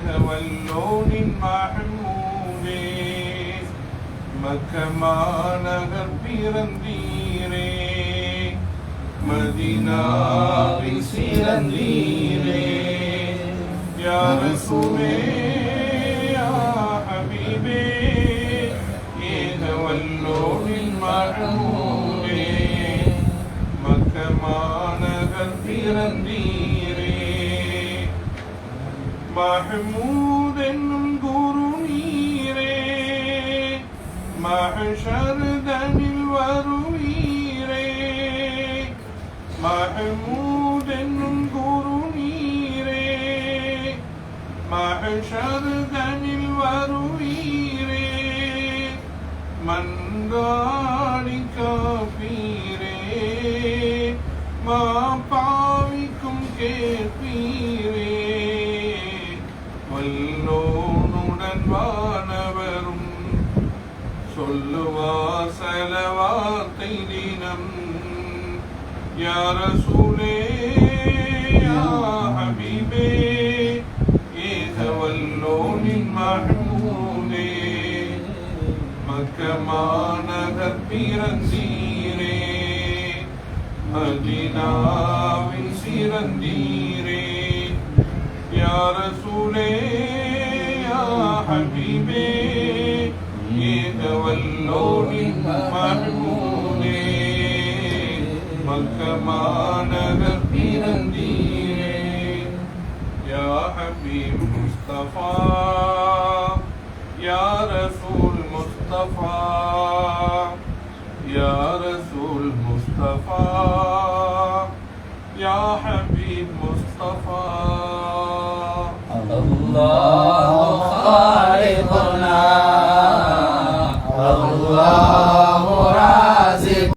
ஏகவல்லோனின் மகமூதே மக்கமாநகர் பிறந்தீரே மதினாவில் சிறந்தீரே யார் சுமே ஹபீபே மஹமூத் என்னும் குரு நீரே மஹஷர்தனில் வருவீரே மஹமூத் என்னும் குரு நீரே மஹஷர்தனில் வருவீரே மன்றாடி காப்பீரே மா பாவிக்கும் கேட்பீரே சொல்லுவார் சில வார்த்தை தினம் யார சூலே ஹபீபே ஏக வல்லோனின் மகமூனே மக்கமாநகர் பிறந்தீரே மதினாவின் சிறந்தீரே யார சூலே ஹபீபே والتوفيق والنور المحمود والكمال في الدين. يا حبيب مصطفى يا رسول مصطفى يا رسول مصطفى يا حبيب مصطفى. الله خالق.